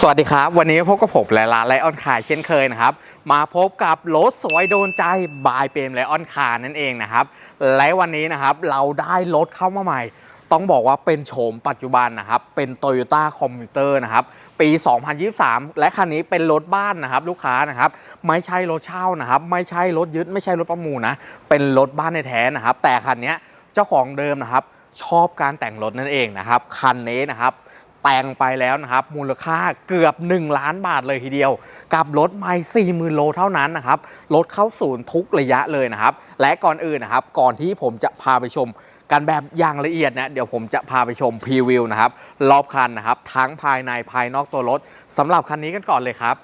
สวัสดีครับ วันนี้พบกับผมและร้านไลออนคาร์เช่นเคยนะครับ มาพบกับรถสวยโดนใจบายเปรมไลออนคาร์นั่นเองนะครับ และวันนี้นะครับเราได้รถเข้ามาใหม่ ต้องบอกว่าเป็นโฉมปัจจุบันนะครับ เป็น Toyota c o m m u t e r นะครับปี 2023 และคันนี้เป็นรถบ้านนะครับ ลูกค้านะครับ ไม่ใช่รถเช่านะครับ ไม่ใช่รถยึดไม่ใช่รถประมูลนะเป็นรถบ้านในแท้นะครับ แต่คันนี้เจ้าของเดิมนะครับชอบการแต่งรถนั่นเองนะครับคันนี้นะครับ แต่งไปแล้วนะครับ มูลค่าเกือบ 1 ล้านบาทเลยทีเดียว กับรถไม่40,000โลเท่านั้นนะครับ รถเข้าศูนย์ทุกระยะเลยนะครับ และก่อนอื่นนะครับ ก่อนที่ผมจะพาไปชมกันแบบอย่างละเอียดนะเดี๋ยวผมจะพาไปชมพรีวิวนะครับรอบคันนะครับ ทั้งภายในภายนอกตัวรถสำหรับคันนี้กันก่อนเลยครับ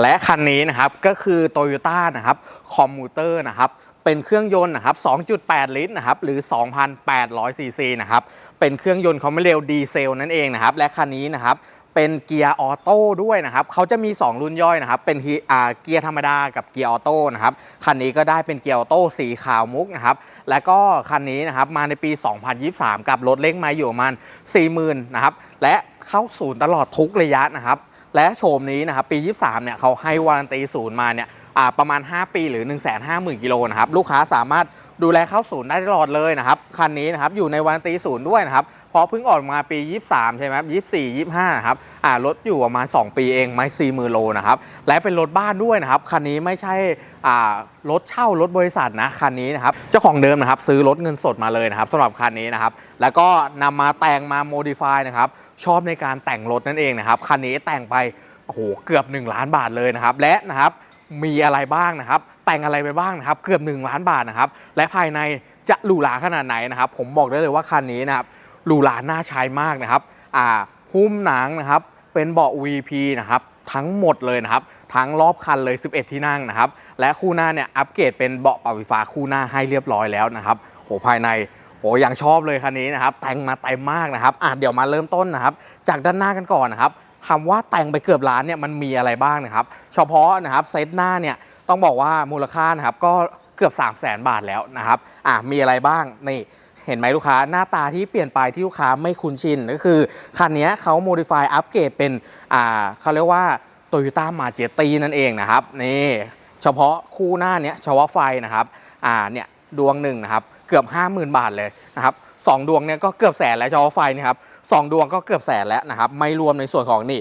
และคันนี้นะครับก็คือ Toyota นะครับคอมมูเตอร์นะครับเป็นเครื่องยนต์นะครับ 2.8 ลิตรนะครับหรือ 2,800ซีซีนะครับเป็นเครื่องยนต์เขาไม่เร็วดีเซลนั่นเองนะครับและคันนี้นะครับเป็นเกียร์ออโต้ด้วยนะครับเขาจะมี 2 รุ่นย่อยนะครับ เป็นฮีอ่าเกียร์ธรรมดากับเกียร์ออโต้นะครับ คันนี้ก็ได้เป็นเกียร์ออโต้สีขาวมุกนะครับ และก็คันนี้นะครับมาในปี 2023 กับรถเล็กมาอยู่ประมาณ40,000นะครับ และเข้าศูนย์ตลอดทุกระยะนะครับ และโฉมนี้นะครับปี 23เนี่ยเขาให้วารันตีศูนย์มาเนี่ย ประมาณ 5 ปีหรือ 1 5 0 0 0 0กิโลนะครับลูกค้าสามารถดูแลเข้าศูนย์ได้ตลอดเลยนะครับคันนี้นะครับอยู่ในวันตีศูนย์ด้วยนะครับเพราะเพิ่งออกมาปี 23 ใช่ไหมครับ24 25นะครับอ่ารถอยู่ประมาณ 2 ปีเองไม่4มือโลนะครับและเป็นรถบ้านด้วยนะครับคันนี้ไม่ใช่อ่ารถเช่ารถบริษัทนะคันนี้นะครับเจ้าของเดิมนะครับซื้อรถเงินสดมาเลยนะครับสำหรับคันนี้นะครับแล้วก็นำมาแต่งมาโมดิฟายนะครับชอบในการแต่งรถนั่นเองนะครับคันนี้แต่งไปโอ้โหเกือบ 1 ล้านบาทเลยนะครับและนะครับ มีอะไรบ้างนะครับ แต่งอะไรไปบ้างนะครับ เกือบ 1 ล้านบาทนะครับ และภายในจะหรูหราขนาดไหนนะครับ ผมบอกได้เลยว่าคันนี้นะครับหรูหราน่าใช้มากนะครับอ่าหุ้มหนังนะครับ เป็นเบาะ VP นะครับทั้งหมดเลยนะครับ ทั้งรอบคันเลย 11 ที่นั่งนะครับ และคู่หน้าเนี่ยอัปเกรดเป็นเบาะปรับไฟฟ้าคู่หน้าให้เรียบร้อยแล้วนะครับโหภายในโหยังชอบเลยคันนี้นะครับ แต่งมาเต็มมากนะครับอะเดี๋ยวมาเริ่มต้นนะครับ จากด้านหน้ากันก่อนนะครับ คำว่าแต่งไปเกือบล้านเนี่ยมันมีอะไรบ้างนะครับ เฉพาะนะครับเซตหน้าเนี่ยต้องบอกว่ามูลค่านะครับก็เกือบ 3 0 0แสนบาทแล้วนะครับอะมีอะไรบ้างนี่เห็นไหมลูกค้าหน้าตาที่เปลี่ยนไปที่ลูกค้าไม่คุ้นชินก็คือคันนี้เขาโมดิฟายอัปเกรดเป็นอ่าเขาเรียกว่า Toyota m a j e t i นั่นเองนะครับนี่เฉพาะคู่หน้าเนี้ยเฉพาะไฟนะครับอ่าเนี่ยดวงหนึ่งนะครับเกือบ 50,000 บาทเลยนะครับสองดวงเนี่ยก็เกือบแสนแล้วเฉพาะไฟนะครับ สองดวงก็เกือบแสนแล้วนะครับ ไม่รวมในส่วนของนี่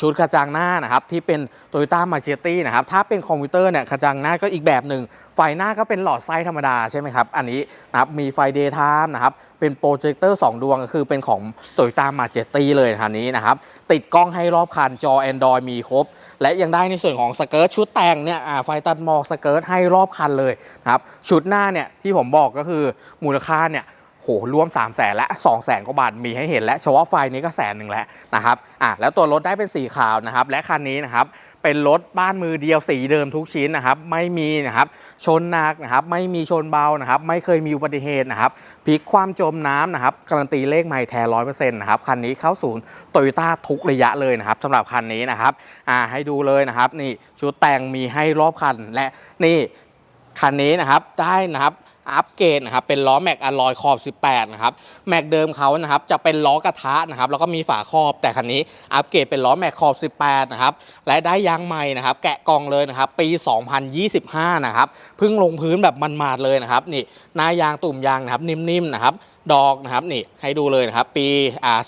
ชุดกระจังหน้านะครับที่เป็น Toyota m a j e t i นะครับ ถ้าเป็นคอมพิวเตอร์เนี่ยกระจังหน้าก็อีกแบบหนึ่ง ไฟหน้าก็เป็นหลอดไส้ธรรมดาใช่ไหมครับ อันนี้นะครับมีไฟ Daytime นะครับ เป็นโปรเจคเตอร์ 2 ดวงก็คือเป็นของ Toyota m a j e t i เลยคันนี้นะครับ ติดกล้องให้รอบคันจอ Android มีครบ และยังได้ในส่วนของสเกิร์ตชุดแต่งเนี่ยไฟตัดหมอกสเกิร์ตให้รอบคันเลยนะครับชุดหน้าเนี่ยที่ผมบอกก็คือมูลค่าเนี่ย โหรวม 3 0 0แสนและ2 0 0แสนกว่าบาทมีให้เห็นและเฉพาะไฟนี้ก็แสนหนึ่งแล้วนะครับอะแล้วตัวรถได้เป็นสีขาวนะครับ และคันนี้นะครับเป็นรถบ้านมือเดียวสีเดิมทุกชิ้นนะครับ ไม่มีนะครับชนหนักนะครับ ไม่มีชนเบานะครับ ไม่เคยมีอุบัติเหตุนะครับพลิกความจมน้ำนะครับการันตีเลขไม่แท้ร้อยเปอร์เซ็นต์นะครับคันนี้เข้าศูนย์โตโยต้าทุกระยะเลยนะครับสำหรับคันนี้นะครับอ่าให้ดูเลยนะครับ นี่ชุดแต่งมีให้รอบคันและนี่คันนี้นะครับได้นะครับ อัปเกรดนะครับเป็นล้อแม็กอลลอยขอบ 18 นะครับแม็กเดิมเขานะครับจะเป็นล้อกระทะนะครับแล้วก็มีฝาครอบแต่คันนี้อัปเกรดเป็นล้อแม็กขอบ 18 นะครับและได้ยางใหม่นะครับแกะกล่องเลยนะครับปี 2025 นะครับเพิ่งลงพื้นแบบมันๆเลยนะครับนี่หน้ายางตุ่มยางนะครับนิ่มๆนะครับดอกนะครับนี่ให้ดูเลยนะครับปีอ่า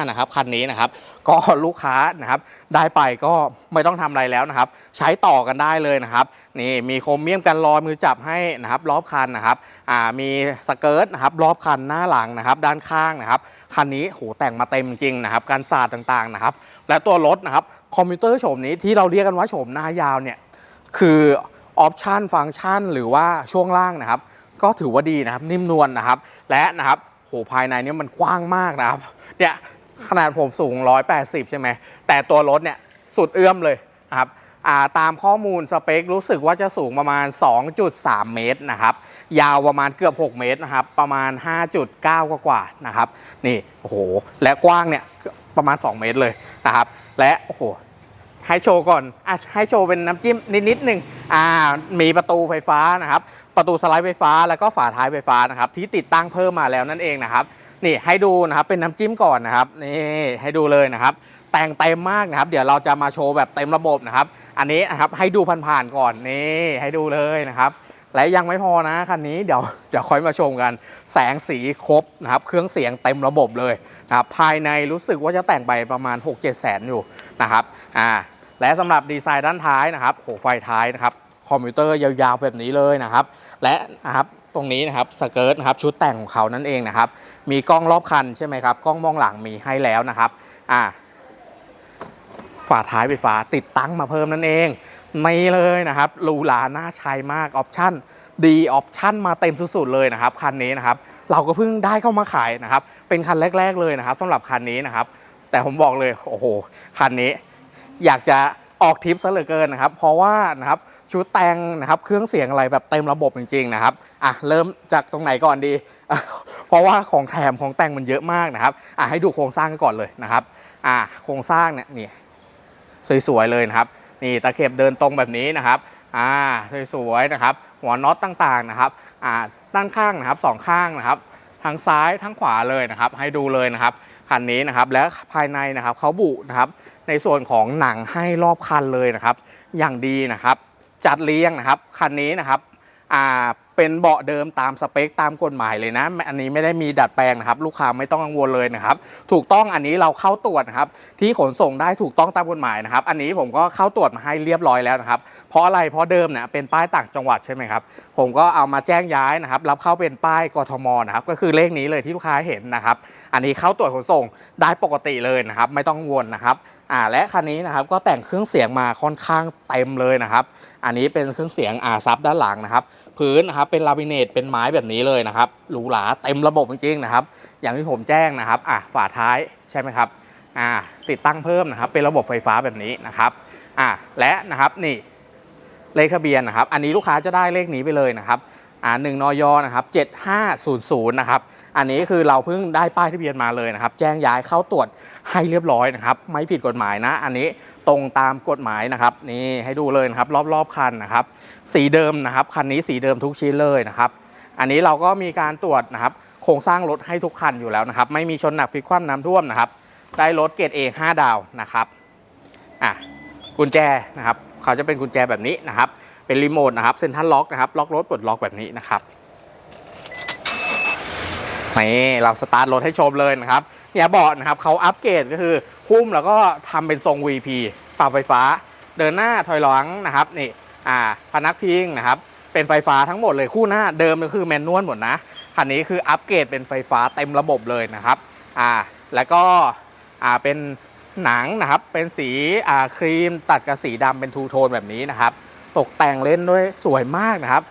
2025 นะครับคันนี้นะครับ ก็ลูกค้านะครับได้ไปก็ไม่ต้องทำอะไรแล้วนะครับ ใช้ต่อกันได้เลยนะครับนี่มีโครเมียมกันรอยมือจับให้นะครับรอบคันนะครับอ่ามีสเกิร์ตนะครับรอบคันหน้าหลังนะครับด้านข้างนะครับคันนี้โหแต่งมาเต็มจริงนะครับการสาดต่างๆนะครับและตัวรถนะครับคอมพิวเตอร์โฉมนี้ที่เราเรียกกันว่าโฉมหน้ายาวเนี่ยคือออปชันฟังก์ชันหรือว่าช่วงล่างนะครับ ก็ถือว่าดีนะครับนิ่มนวลนะครับ และนะครับโหภายในนี้มันกว้างมากนะครับเนี่ย ขนาดผมสูง 180 ใช่ไหม แต่ตัวรถเนี่ยสุดเอื้อมเลยนะครับาตามข้อมูลสเปครู้สึกว่าจะสูงประมาณ 2.3 เมตรนะครับ ยาวประมาณเกือบ 6 เมตรนะครับ ประมาณ 5.9 กว่ากว่าๆนะครับ นี่โอ้โห และกว้างเนี่ยประมาณ 2 เมตรเลยนะครับ และโอ้โหให้โชว์ก่อนอให้โชว์เป็นน้ำจิ้มนิดนิดหนึ่งอ่า มีประตูไฟฟ้านะครับ ประตูสไลด์ไฟฟ้า แล้วก็ฝาท้ายไฟฟ้านะครับ ที่ติดตั้งเพิ่มมาแล้วนั่นเองนะครับ นี่ให้ดูนะครับเป็นน้ำจิ้มก่อนนะครับนี่ให้ดูเลยนะครับ แต่งเต็มมากนะครับ เดี๋ยวเราจะมาโชว์แบบเต็มระบบนะครับ อันนี้นะครับให้ดูผ่านๆก่อนนี่ให้ดูเลยนะครับ และยังไม่พอนะคันนี้เดี๋ยวเดี๋ยวค่อยมาชมกัน แสงสีครบนะครับ เครื่องเสียงเต็มระบบเลยนะครับภายในรู้สึกว่าจะแต่งไปประมาณ 6-7 แสนอยู่นะครับอ่าและสำหรับดีไซน์ด้านท้ายนะครับโหไฟท้ายนะครับ คอมพิวเตอร์ยาวๆแบบนี้เลยนะครับ และนะครับตรงนี้นะครับสเกิร์ตนะครับชุดแต่งของเขานั่นเองนะครับ มีกล้องรอบคันใช่ไหมครับกล้องมองหลังมีให้แล้วนะครับอ่าฝาท้ายไฟฟ้าติดตั้งมาเพิ่มนั่นเองไม่เลยนะครับหรูหราน่าใช้มากออปชั่นดีออปชั่นมาเต็มสุดๆเลยนะครับคันนี้นะครับเราก็เพิ่งได้เข้ามาขายนะครับ เป็นคันแรก ๆเลยนะครับสำหรับคันนี้นะครับ แต่ผมบอกเลยโอ้โหคันนี้อยากจะ ออกทิปซะเหลือเกินนะครับ เพราะว่านะครับชุดแต่งนะครับเครื่องเสียงอะไรแบบเต็มระบบจริงๆนะครับอะเริ่มจากตรงไหนก่อนดี เพราะว่าของแถมของแต่งมันเยอะมากนะครับอะให้ดูโครงสร้างกันก่อนเลยนะครับอะโครงสร้างเนี่ยนี่สวยๆเลยนะครับนี่ตะเข็บเดินตรงแบบนี้นะครับอ่าสวยๆนะครับ หัวน็อตต่างๆนะครับอ่าด้านข้างนะครับสองข้างนะครับ ทั้งซ้ายทั้งขวาเลยนะครับ ให้ดูเลยนะครับ คันนี้นะครับและภายในนะครับเขาบุนะครับในส่วนของหนังให้รอบคันเลยนะครับ อย่างดีนะครับ จัดเรียงนะครับคันนี้นะครับอ่า เป็นเบาะเดิมตามสเปคตามกฎหมายเลยนะ อันนี้ไม่ได้มีดัดแปลงนะครับ ลูกค้าไม่ต้องกังวลเลยนะครับ ถูกต้องอันนี้เราเข้าตรวจครับ ที่ขนส่งได้ถูกต้องตามกฎหมายนะครับ อันนี้ผมก็เข้าตรวจมาให้เรียบร้อยแล้วนะครับ เพราะอะไร เพราะเดิมเนี่ยเป็นป้ายต่างจังหวัดใช่ไหมครับ ผมก็เอามาแจ้งย้ายนะครับ รับเข้าเป็นป้ายกทมนะครับ ก็คือเลขนี้เลยที่ลูกค้าเห็นนะครับ อันนี้เข้าตรวจขนส่งได้ปกติเลยนะครับ ไม่ต้องกังวลนะครับอ่าและคันนี้นะครับก็แต่งเครื่องเสียงมาค่อนข้างเต็มเลยนะครับ อันนี้เป็นเครื่องเสียงอาซับด้านหลังนะครับ พื้นนะครับเป็นลามิเนตเป็นไม้แบบนี้เลยนะครับหรูหราเต็มระบบจริงๆนะครับ อย่างที่ผมแจ้งนะครับอะฝาท้ายใช่ไหมครับอ่าติดตั้งเพิ่มนะครับ เป็นระบบไฟฟ้าแบบนี้นะครับอะและนะครับนี่เลขทะเบียนนะครับ อันนี้ลูกค้าจะได้เลขนี้ไปเลยนะครับ อ่าหนึ่งนยนะครับ7500นะครับ อันนี้คือเราเพิ่งได้ป้ายทะเบียนมาเลยนะครับ แจ้งย้ายเข้าตรวจให้เรียบร้อยนะครับ ไม่ผิดกฎหมายนะ อันนี้ตรงตามกฎหมายนะครับ นี่ให้ดูเลยนะครับ รอบๆคันนะครับ สีเดิมนะครับ คันนี้สีเดิมทุกชิ้นเลยนะครับ อันนี้เราก็มีการตรวจนะครับ โครงสร้างรถให้ทุกคันอยู่แล้วนะครับ ไม่มีชนหนักพลิกคว่ำน้ำท่วมนะครับ ได้รถเกรด A 5 ดาวนะครับ อะกุญแจนะครับ เขาจะเป็นกุญแจแบบนี้นะครับ เป็นรีโมทนะครับเซ็นทรัลล็อกนะครับล็อกรถปลดล็อกแบบนี้นะครับนี่เราสตาร์ทรถให้ชมเลยนะครับเนี่ยเบาะนะครับเขาอัปเกรดก็คือหุ้มแล้วก็ทำเป็นทรง VP ปรับไฟฟ้า เดินหน้าถอยหลังนะครับนี่อ่าพนักพิงนะครับเป็นไฟฟ้าทั้งหมดเลยคู่หน้าเดิมก็คือแมนนวลหมดนะคันนี้คืออัปเกรดเป็นไฟฟ้าเต็มระบบเลยนะครับอ่าแล้วก็อ่าเป็นหนังนะครับเป็นสีอ่าครีมตัดกับสีดำเป็นทูโทนแบบนี้นะครับ ตกแต่งเล่นด้วยสวยมากนะครับ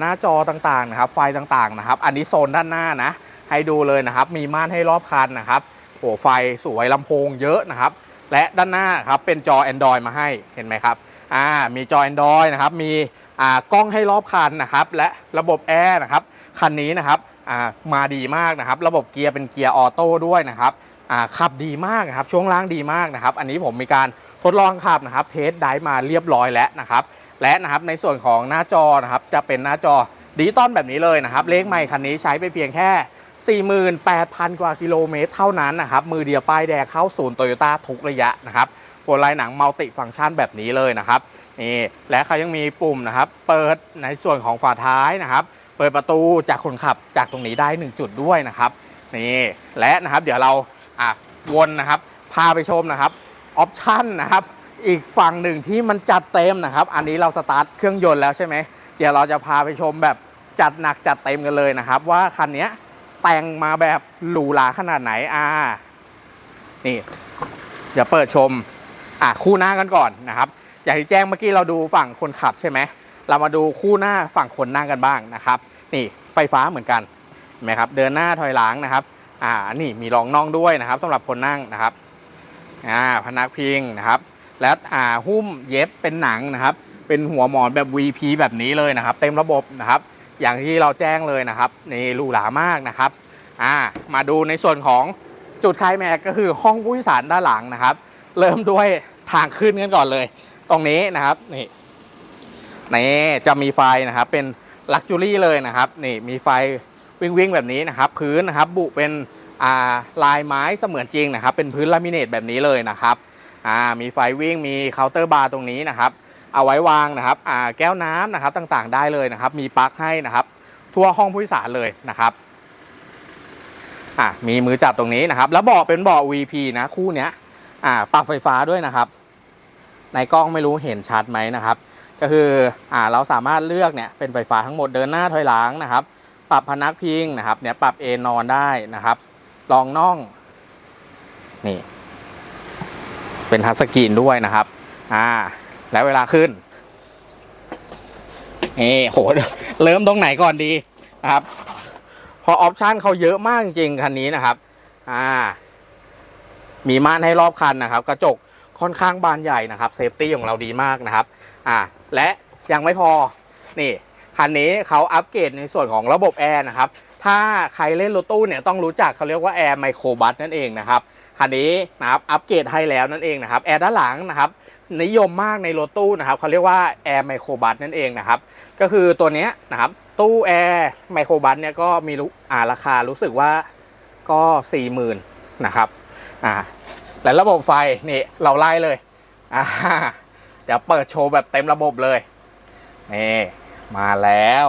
หน้าจอต่างๆนะครับ ไฟต่างๆนะครับ อันนี้โซนด้านหน้านะ ให้ดูเลยนะครับ มีม่านให้รอบคันนะครับโอ้ไฟสวยลำโพงเยอะนะครับ และด้านหน้าครับเป็นจอ Android มาให้เห็นไหมครับอ่ามีจอ Android นะครับ มีอ่ากล้องให้รอบคันนะครับ และระบบแอร์นะครับคันนี้นะครับอ่ามาดีมากนะครับ ระบบเกียร์เป็นเกียร์ออโต้ด้วยนะครับอ่าขับดีมากนะครับช่วงล่างดีมากนะครับ อันนี้ผมมีการทดลองขับนะครับ เทสได้มาเรียบร้อยแล้วนะครับ และนะครับในส่วนของหน้าจอนะครับจะเป็นหน้าจอดิจิตอลแบบนี้เลยนะครับเลขใหม่คันนี้ใช้ไปเพียงแค่ 48,000 กว่ากิโลเมตรเท่านั้นนะครับมือเดียวป้ายแดงเข้าศูนย์โตโยต้าทุกระยะนะครับบนลายหนังมัลติฟังก์ชันแบบนี้เลยนะครับนี่และเขายังมีปุ่มนะครับ เปิดในส่วนของฝาท้ายนะครับ เปิดประตูจากคนขับจากตรงนี้ได้ 1 จุดด้วยนะครับนี่และนะครับเดี๋ยวเราอะวนนะครับ พาไปชมนะครับออปชั่นนะครับ อีกฝั่งหนึ่งที่มันจัดเต็มนะครับ อันนี้เราสตาร์ทเครื่องยนต์แล้วใช่ไหมเดี๋ยวเราจะพาไปชมแบบจัดหนักจัดเต็มกันเลยนะครับ ว่าคันนี้แต่งมาแบบหรูหราขนาดไหนอ่านี่เดี๋ยวเปิดชมอะคู่หน้ากันก่อนนะครับ อย่างที่แจ้งเมื่อกี้เราดูฝั่งคนขับใช่ไหมเรามาดูคู่หน้าฝั่งคนนั่งกันบ้างนะครับ นี่ไฟฟ้าเหมือนกันเห็นไหมครับ เดินหน้าถอยหลังนะครับอ่านี่มีรองน่องด้วยนะครับสำหรับคนนั่งนะครับอ่าพนักพิงนะครับ และอ่าหุ้มเย็บเป็นหนังนะครับ เป็นหัวหมอนแบบ VP แบบนี้เลยนะครับ เต็มระบบนะครับ อย่างที่เราแจ้งเลยนะครับนี่หรูหรามากนะครับอ่ามาดูในส่วนของจุดคลายแม็กก็คือห้องผู้โดยสารด้านหลังนะครับ เริ่มด้วยทางขึ้นกันก่อนเลย ตรงนี้นะครับนี่นี่จะมีไฟนะครับเป็นลักจูรี่เลยนะครับนี่มีไฟวิ่งวิ่งๆแบบนี้นะครับ พื้นนะครับบุเป็นลายไม้เสมือนจริงนะครับ เป็นพื้นลามิเนตแบบนี้เลยนะครับ อ่ามีไฟวิ่งมีเคาน์เตอร์บาร์ตรงนี้นะครับ เอาไว้วางนะครับอ่าแก้วน้ำนะครับต่างๆได้เลยนะครับ มีปลั๊กให้นะครับ ทั่วห้องผู้โดยสารเลยนะครับอ่ามีมือจับตรงนี้นะครับ แล้วเบาะเป็นเบาะ VP นะคู่เนี้ยอ่าปรับไฟฟ้าด้วยนะครับ ในกล้องไม่รู้เห็นชัดไหมนะครับ ก็คืออ่าเราสามารถเลือกเนี่ยเป็นไฟฟ้าทั้งหมดเดินหน้าถอยหลังนะครับ ปรับพนักพิงนะครับเนี่ยปรับเอนนอนได้นะครับรองน่องนี่ เป็นทัชสกรีนด้วยนะครับ อ่า แล้วเวลาขึ้นนี่โห เริ่มตรงไหนก่อนดีนะครับ พอออปชันเขาเยอะมากจริงๆคันนี้นะครับ อ่า มีม่านให้รอบคันนะครับ กระจกค่อนข้างบานใหญ่นะครับ เซฟตี้ของเราดีมากนะครับ อ่า และยังไม่พอ นี่ คันนี้เขาอัปเกรดในส่วนของระบบแอร์นะครับ ถ้าใครเล่นรถตู้เนี่ยต้องรู้จักเขาเรียกว่าแอร์ไมโครบัสนั่นเองนะครับ คันนี้นะครับอัปเกรดให้แล้วนั่นเองนะครับแอร์ด้านหลังนะครับนิยมมากในรถตู้นะครับเขาเรียกว่าแอร์ไมโครบัสนั่นเองนะครับก็คือตัวเนี้ยนะครับตู้แอร์ไมโครบัสเนี่ยก็มีรู้อ่าราคารู้สึกว่าก็ 4 0,000นะครับอ่าและระบบไฟนี่เราไล่เลยอ่าเดี๋ยวเปิดโชว์แบบเต็มระบบเลยนี่มาแล้ว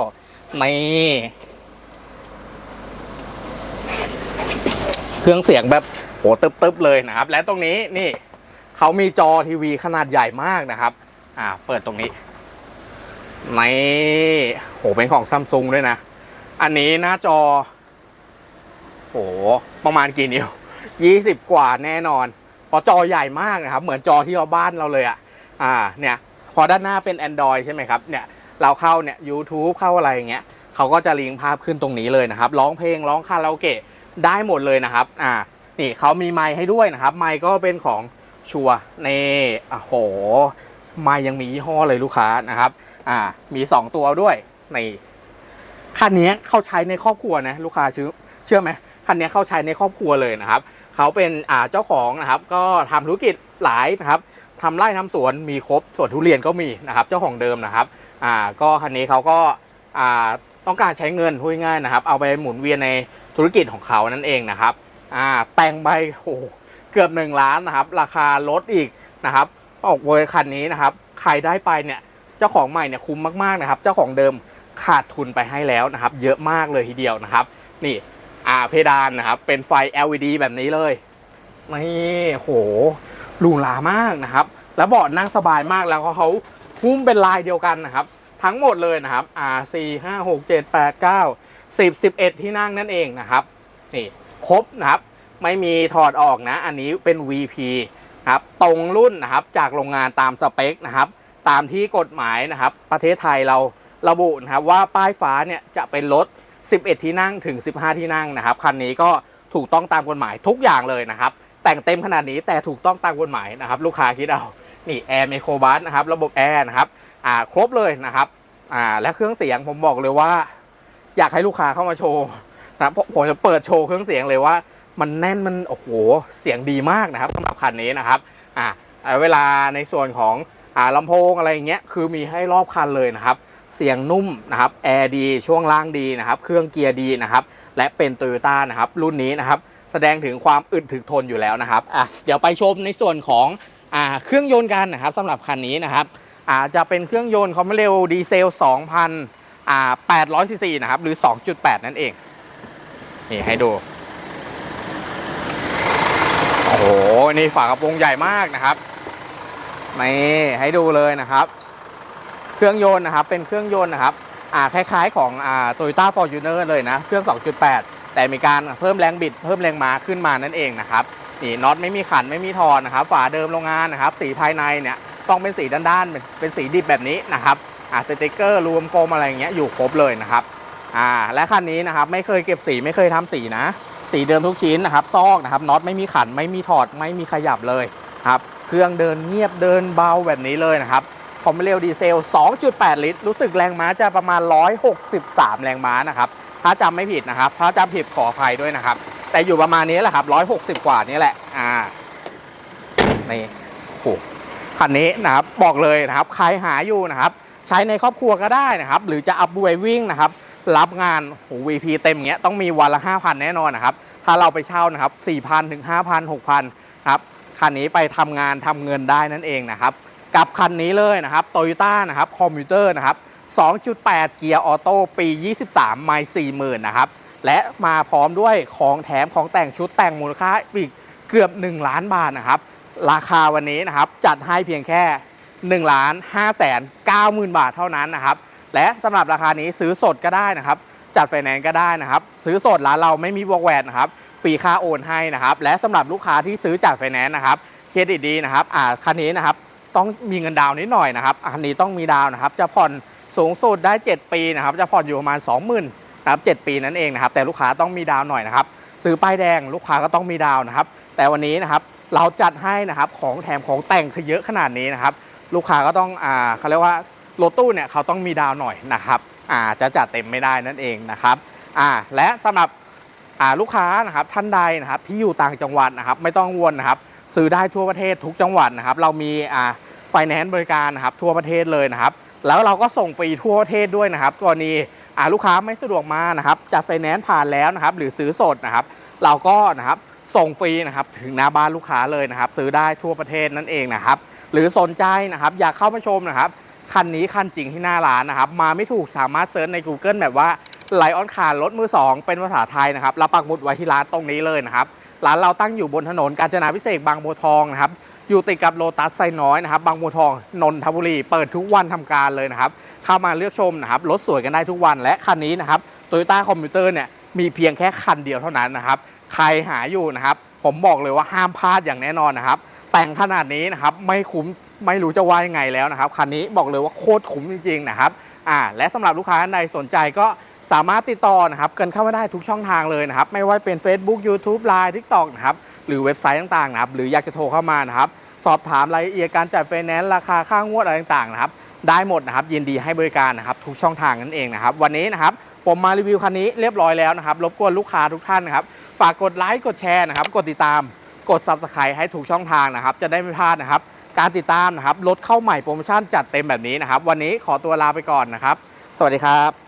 นี่เครื่องเสียงแบบ โหตึบๆเลยนะครับ และตรงนี้นี่เขามีจอทีวีขนาดใหญ่มากนะครับ อ่า เปิดตรงนี้นี่โหเป็นของซัมซุงด้วยนะ อันนี้หน้าจอโหประมาณกี่นิ้ว20กว่าแน่นอนเพราะจอใหญ่มากนะครับ เหมือนจอที่เราบ้านเราเลยอะ่ะ อ่า เนี่ย พอด้านหน้าเป็น Android ใช่ไหมครับ เนี่ย เราเข้าเนี่ย YouTube เข้าอะไรอย่างเงี้ยเขาก็จะลิงก์ภาพขึ้นตรงนี้เลยนะครับ ร้องเพลงร้องคาราโอเกะได้หมดเลยนะครับ อ่า นี่เขามีไมค์ให้ด้วยนะครับ ไมค์ก็เป็นของชัวร์นี่โอ้โห ไมค์ยังมียี่ห้อเลยลูกค้านะครับ อ่า มี 2 ตัวด้วยในคันนี้เข้าใช้ในครอบครัวนะลูกค้าชื่อเชื่อไหมคันนี้เข้าใช้ในครอบครัวเลยนะครับ เขาเป็นอ่าเจ้าของนะครับ ก็ทำธุรกิจหลายนะครับทำไร่ทำสวนมีครบสวนทุเรียนก็มีนะครับ เจ้าของเดิมนะครับ อ่า ก็คันนี้เขาก็อ่าต้องการใช้เงินพูดง่ายๆนะครับ เอาไปหมุนเวียนในธุรกิจของเขานั่นเองนะครับ อ่าแต่งไปโอ้เกือบหนึ่งล้านนะครับ ราคาลดอีกนะครับออกเวอร์คันนี้นะครับใครได้ไปเนี่ยเจ้าของใหม่เนี่ยคุ้มมากๆนะครับ เจ้าของเดิมขาดทุนไปให้แล้วนะครับ เยอะมากเลยทีเดียวนะครับ นี่อ่าเพดานนะครับ เป็นไฟ LED แบบนี้เลยนี่โหหรูหรามากนะครับ แล้วเบาะนั่งสบายมากแล้วเขาหุ้มเป็นลายเดียวกันนะครับ ทั้งหมดเลยนะครับอ่าสี่ห้าหกเจ็ดแปดเก้าสิบสิบเอ็ดที่นั่งนั่นเองนะครับนี่ ครบนะครับ ไม่มีถอดออกนะ อันนี้เป็น VP นครับตรงรุ่นนะครับจากโรงงานตามสเปคนะครับ ตามที่กฎหมายนะครับ ประเทศไทยเราระบุนะครับว่าป้ายฟ้าเนี่ยจะเป็นรถ 11 ที่นั่งถึง 15 ที่นั่งนะครับคันนี้ก็ถูกต้องตามกฎหมายทุกอย่างเลยนะครับ แต่งเต็มขนาดนี้แต่ถูกต้องตามกฎหมายนะครับ ลูกค้าคิดเอานี่แอร์ไมโครบัสนะครับ ระบบแอร์นะครับอ่าครบเลยนะครับอ่าและเครื่องเสียงผมบอกเลยว่า อยากให้ลูกค้าเข้ามาโชว์ นะครับผมจะเปิดโชว์เครื่องเสียงเลยว่า มันแน่นมันโอ้โหเสียงดีมากนะครับสำหรับคันนี้นะครับอ่าเวลาในส่วนของอ่าลำโพงอะไรอย่างเงี้ยคือมีให้รอบคันเลยนะครับ เสียงนุ่มนะครับแอร์ดีช่วงล่างดีนะครับ เครื่องเกียร์ดีนะครับ และเป็นโตโยต้านะครับ รุ่นนี้นะครับ แสดงถึงความอึดถึกทนอยู่แล้วนะครับอะเดี๋ยวไปชมในส่วนของอ่าเครื่องยนต์กันนะครับสำหรับคันนี้นะครับอ่าจะเป็นเครื่องยนต์ความเร็วดีเซลอ่า800ซีซีนะครับ หรือ 2.8 นั่นเอง นี่ให้ดู โอ้โห นี่ฝากระโปรงใหญ่มากนะครับ นี่ให้ดูเลยนะครับ เครื่องยนต์นะครับ เป็นเครื่องยนต์นะครับ อ่า คล้ายๆของอ่า Toyota Fortuner เลยนะ เครื่อง 2.8 แต่มีการเพิ่มแรงบิด เพิ่มแรงม้าขึ้นมานั่นเองนะครับนี่น็อตไม่มีขันไม่มีทอนนะครับ ฝาเดิมโรงงานนะครับ สีภายในเนี่ยต้องเป็นสีด้านๆ เป็นเป็นสีดิบแบบนี้นะครับอ่าสติกเกอร์รวมกลมอะไรอย่างเงี้ยอยู่ครบเลยนะครับ อ่าและคันนี้นะครับไม่เคยเก็บสีไม่เคยทำสีนะ สีเดิมทุกชิ้นนะครับซอกนะครับน็อตไม่มีขันไม่มีถอดไม่มีขยับเลยครับเครื่องเดินเงียบเดินเบาแบบนี้เลยนะครับคอมเรลดีเซล 2.8 ลิตร รู้สึกแรงม้าจะประมาณ 163 แรงม้านะครับ ถ้าจำไม่ผิดนะครับ ถ้าจำผิดขออภัยด้วยนะครับ แต่อยู่ประมาณนี้แหละครับ 160 กว่านี้แหละ อ่า นี่โหคันนี้นะครับ บอกเลยนะครับ ใครหาอยู่นะครับ ใช้ในครอบครัวก็ได้นะครับ หรือจะอัพไววิ่งนะครับ รับงานโห VP เต็มเงี้ยต้องมีวันละ 5,000 แน่นอนนะครับ ถ้าเราไปเช่านะครับ 4,000 ถึง 5,000 6,000 ครับ คันนี้ไปทำงานทำเงินได้นั่นเองนะครับ กับคันนี้เลยนะครับโตโยต้านะครับคอมพิวเตอร์นะครับ 2.8 เกียร์ออโต้ปี 23 ไมล์40,000 นะครับ และมาพร้อมด้วยของแถมของแต่งชุดแต่งมูลค่าอีกเกือบ 1 ล้านบาทนะครับ ราคาวันนี้นะครับจัดให้เพียงแค่1ล้าน5แสน9หมื่นบาทเท่านั้นนะครับ และสำหรับราคานี้ซื้อสดก็ได้นะครับ จัดไฟแนนซ์ก็ได้นะครับ ซื้อสดร้านเราไม่มีบวกแหวนนะครับฟรีค่าโอนให้นะครับ และสำหรับลูกค้าที่ซื้อจัดไฟแนนซ์นะครับเครดิตดีนะครับอ่าคันนี้นะครับต้องมีเงินดาวน์นิดหน่อยนะครับอันนี้ต้องมีดาวนะครับ จะผ่อนสูงสุดได้ 7 ปีนะครับ จะผ่อนอยู่ประมาณ 20,000นะครับ7ปีนั่นเองนะครับ แต่ลูกค้าต้องมีดาวน์หน่อยนะครับ ซื้อป้ายแดงลูกค้าก็ต้องมีดาวน์นะครับ แต่วันนี้นะครับเราจัดให้นะครับของแถมของแต่งเยอะขนาดนี้นะครับ ลูกค้าก็ต้องอ่าเขาเรียกว่า รถตู้เนี่ยเขาต้องมีดาวหน่อยนะครับอ่าจะจัดเต็มไม่ได้นั่นเองนะครับอ่าและสำหรับอ่าลูกค้านะครับท่านใดนะครับที่อยู่ต่างจังหวัดนะครับไม่ต้องวนนะครับซื้อได้ทั่วประเทศทุกจังหวัดนะครับเรามีอ่าไฟแนนซ์บริการนะครับทั่วประเทศเลยนะครับแล้วเราก็ส่งฟรีทั่วประเทศด้วยนะครับกรณีอ่าลูกค้าไม่สะดวกมานะครับจัดไฟแนนซ์ผ่านแล้วนะครับหรือซื้อสดนะครับเราก็นะครับส่งฟรีนะครับถึงหน้าบ้านลูกค้าเลยนะครับซื้อได้ทั่วประเทศนั่นเองนะครับหรือสนใจนะครับอยากเข้ามาชมนะครับ คันนี้คันจริงที่หน้าร้านนะครับ มาไม่ถูกสามารถเซิร์ชใน Google แบบว่าไลออนคาร์รถมือ 2 เป็นภาษาไทยนะครับเราปักหมุดไว้ที่ร้านตรงนี้เลยนะครับ ร้านเราตั้งอยู่บนถนนกาญจนาพิเศษบางบัวทองนะครับ อยู่ติดกับโลตัสไซน้อยนะครับ บางบัวทอง นนทบุรี เปิดทุกวันทำการเลยนะครับ เข้ามาเลือกชมนะครับ รถสวยกันได้ทุกวัน และคันนี้นะครับโตโยต้าคอมพิวเตอร์เนี่ย มีเพียงแค่คันเดียวเท่านั้นนะครับ ใครหาอยู่นะครับ ผมบอกเลยว่าห้ามพลาดอย่างแน่นอนนะครับ แต่งขนาดนี้นะครับ ไม่คุ้ม ไม่รู้จะว่ายังไงแล้วนะครับ คันนี้บอกเลยว่าโคตรคุ้มจริงๆนะครับอ่าและสำหรับลูกค้าท่านใดสนใจก็สามารถติดต่อนะครับกันเข้ามาได้ทุกช่องทางเลยนะครับ ไม่ว่าเป็น Facebook YouTube Line TikTok นะครับ หรือเว็บไซต์ต่างๆนะครับ หรืออยากจะโทรเข้ามานะครับ สอบถามรายละเอียดการจัดไฟแนนซ์ราคาค่างวดอะไรต่างๆนะครับ ได้หมดนะครับ ยินดีให้บริการนะครับ ทุกช่องทางนั่นเองนะครับ วันนี้นะครับ ผมมารีวิวคันนี้เรียบร้อยแล้วนะครับ รบกวนลูกค้าทุกท่านนะครับ ฝากกดไลค์กดแชร์นะครับ กดติดตาม กด Subscribe ให้ถูกช่องทางนะครับ จะได้ไม่พลาดนะครับ การติดตามนะครับรถเข้าใหม่โปรโมชั่นจัดเต็มแบบนี้นะครับ วันนี้ขอตัวลาไปก่อนนะครับ สวัสดีครับ